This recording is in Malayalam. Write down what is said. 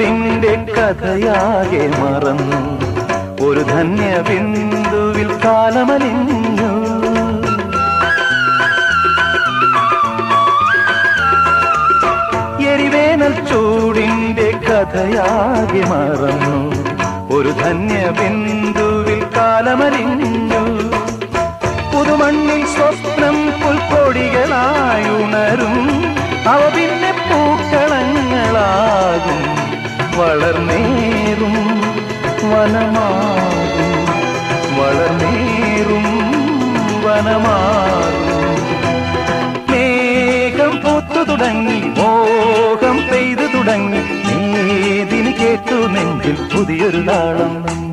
ചൂടിന്റെ കഥയാകെ മറന്നു. ഒരു ധന്യ ബിന്ദുവിൽ കാലമലിഞ്ഞു. എരിവേനൽ ചൂടിന്റെ കഥയാകെ മറന്നു. ഒരു ധന്യ ബിന്ദുവിൽ കാലമലിഞ്ഞു. പുതുമണ്ണിൽ സ്വപ്നം പുൽക്കൊടികളായുണരും വളർന്നേറും വനമാകും. വളർന്നേറും വനമാകും. മേഘം പൂത്തു തുടങ്ങി മോഹം പെയ്തു തുടങ്ങി. നീതിന് കേട്ടു നെഞ്ചിൽ പുതിയൊരു താളം